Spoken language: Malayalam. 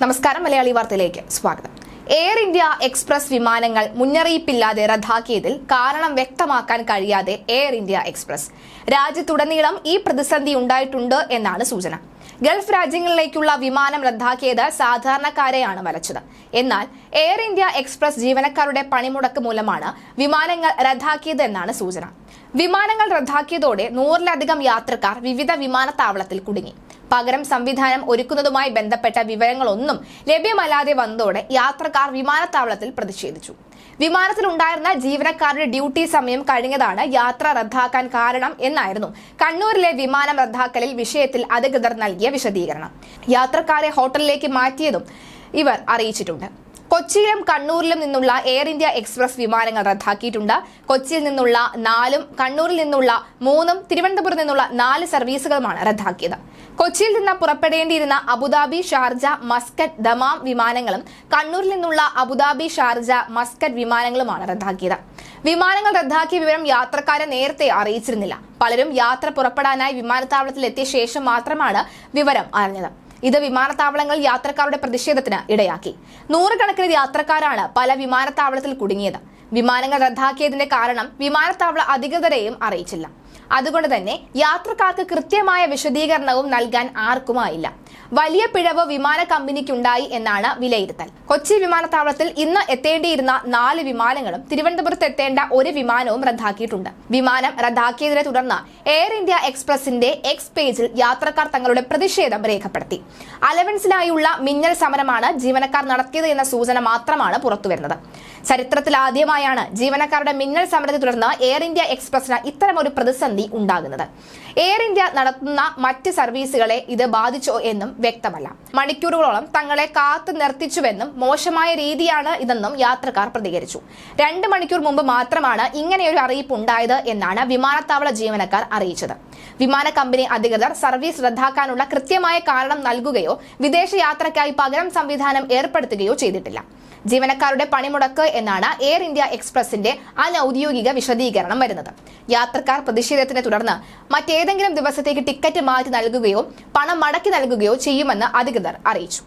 നമസ്കാരം മലയാളി വാർത്തയിലേക്ക് സ്വാഗതം. എയർ ഇന്ത്യ എക്സ്പ്രസ് വിമാനങ്ങൾ മുന്നറിയിപ്പില്ലാതെ റദ്ദാക്കിയതിൽ കാരണം വ്യക്തമാക്കാൻ കഴിയാതെ എയർ ഇന്ത്യ എക്സ്പ്രസ്. രാജ്യത്തുടനീളം ഈ പ്രതിസന്ധി ഉണ്ടായിട്ടുണ്ട് എന്നാണ് സൂചന. ഗൾഫ് രാജ്യങ്ങളിലേക്കുള്ള വിമാനം റദ്ദാക്കിയത് സാധാരണക്കാരെയാണ് വലച്ചത് എന്നാൽ എയർ ഇന്ത്യ എക്സ്പ്രസ് ജീവനക്കാരുടെ പണിമുടക്ക് മൂലമാണ് വിമാനങ്ങൾ റദ്ദാക്കിയത് എന്നാണ് സൂചന. വിമാനങ്ങൾ റദ്ദാക്കിയതോടെ നൂറിലധികം യാത്രക്കാർ വിവിധ വിമാനത്താവളത്തിൽ കുടുങ്ങി. പകരം സംവിധാനം ഒരുക്കുന്നതുമായി ബന്ധപ്പെട്ട വിവരങ്ങളൊന്നും ലഭ്യമല്ലാതെ വന്നതോടെ യാത്രക്കാർ വിമാനത്താവളത്തിൽ പ്രതിഷേധിച്ചു. വിമാനത്തിലുണ്ടായിരുന്ന ജീവനക്കാരുടെ ഡ്യൂട്ടി സമയം കഴിഞ്ഞതാണ് യാത്ര റദ്ദാക്കാൻ കാരണം എന്നായിരുന്നു കണ്ണൂരിലെ വിമാനം റദ്ദാക്കലിൽ വിഷയത്തിൽ അധികൃതർ നൽകിയ വിശദീകരണം. യാത്രക്കാരെ ഹോട്ടലിലേക്ക് മാറ്റിയതും ഇവർ അറിയിച്ചിട്ടുണ്ട്. കൊച്ചിയിലും കണ്ണൂരിലും നിന്നുള്ള എയർ ഇന്ത്യ എക്സ്പ്രസ് വിമാനങ്ങൾ റദ്ദാക്കിയിട്ടുണ്ട്. കൊച്ചിയിൽ നിന്നുള്ള നാലും കണ്ണൂരിൽ നിന്നുള്ള മൂന്നും തിരുവനന്തപുരത്ത് നിന്നുള്ള നാല് സർവീസുകളുമാണ് റദ്ദാക്കിയത്. കൊച്ചിയിൽ നിന്ന് പുറപ്പെടേണ്ടിയിരുന്ന Abu Dhabi Sharjah Muscat Dammam വിമാനങ്ങളും കണ്ണൂരിൽ നിന്നുള്ള അബുദാബി ഷാർജ മസ്കറ്റ് വിമാനങ്ങളുമാണ് റദ്ദാക്കിയത്. വിമാനങ്ങൾ റദ്ദാക്കിയ വിവരം യാത്രക്കാരെ നേരത്തെ അറിയിച്ചിരുന്നില്ല. പലരും യാത്ര പുറപ്പെടാനായി വിമാനത്താവളത്തിൽ എത്തിയ ശേഷം മാത്രമാണ് വിവരം അറിഞ്ഞത്. ഇത് വിമാനത്താവളങ്ങളിൽ യാത്രക്കാരുടെ പ്രതിഷേധത്തിന് ഇടയാക്കി. നൂറുകണക്കിന് യാത്രക്കാരാണ് പല വിമാനത്താവളത്തിൽ കുടുങ്ങിയത്. വിമാനങ്ങൾ റദ്ദാക്കിയതിന്റെ കാരണം വിമാനത്താവള അധികൃതരെയും അറിയിച്ചില്ല. അതുകൊണ്ട് തന്നെ യാത്രക്കാർക്ക് കൃത്യമായ വിശദീകരണവും നൽകാൻ ആർക്കുമായില്ല. വലിയ പിഴവ് വിമാന കമ്പനിക്കുണ്ടായി എന്നാണ് വിലയിരുത്തൽ. കൊച്ചി വിമാനത്താവളത്തിൽ ഇന്ന് എത്തേണ്ടിയിരുന്ന നാല് വിമാനങ്ങളും തിരുവനന്തപുരത്ത് എത്തേണ്ട ഒരു വിമാനവും റദ്ദാക്കിയിട്ടുണ്ട്. വിമാനം റദ്ദാക്കിയതിനെ തുടർന്ന് എയർ ഇന്ത്യ എക്സ്പ്രസിന്റെ എക്സ് പേജിൽ യാത്രക്കാർ തങ്ങളുടെ പ്രതിഷേധം രേഖപ്പെടുത്തി. അലവൻസിനായുള്ള മിന്നൽ സമരമാണ് ജീവനക്കാർ നടത്തിയത് എന്ന സൂചന മാത്രമാണ് പുറത്തുവരുന്നത്. ചരിത്രത്തിൽ ആദ്യമായാണ് ജീവനക്കാരുടെ മിന്നൽ സമരത്തെ തുടർന്ന് എയർ ഇന്ത്യ എക്സ്പ്രസിന് ഇത്തരമൊരു പ്രതിസന്ധി ഉണ്ടാകുന്നത്. എയർ ഇന്ത്യ നടത്തുന്ന മറ്റ് സർവീസുകളെ ഇത് ബാധിച്ചോ എന്നും വ്യക്തമല്ല. മണിക്കൂറുകളോളം തങ്ങളെ കാത്തു നിർത്തിച്ചുവെന്നും മോശമായ രീതിയാണ് ഇതെന്നും യാത്രക്കാർ പ്രതികരിച്ചു. രണ്ട് മണിക്കൂർ മുമ്പ് മാത്രമാണ് ഇങ്ങനെയൊരു അറിയിപ്പ് ഉണ്ടായത് എന്നാണ് വിമാനത്താവള ജീവനക്കാർ അറിയിച്ചത്. വിമാന കമ്പനി അധികൃതർ സർവീസ് റദ്ദാക്കാനുള്ള കൃത്യമായ കാരണം നൽകുകയോ വിദേശ യാത്രയ്ക്കായി പകരം സംവിധാനം ഏർപ്പെടുത്തുകയോ ചെയ്തിട്ടില്ല. ജീവനക്കാരുടെ പണിമുടക്ക് എന്നാണ് എയർ ഇന്ത്യ എക്സ്പ്രസിന്റെ അനൌദ്യോഗിക വിശദീകരണം വരുന്നത്. യാത്രക്കാർ പ്രതിഷേധത്തിനെ തുടർന്ന് മറ്റേതെങ്കിലും ദിവസത്തേക്ക് ടിക്കറ്റ് മാറ്റി നൽകുകയോ പണം മടക്കി നൽകുകയോ ചെയ്യുമെന്ന് അധികൃതർ അറിയിച്ചു.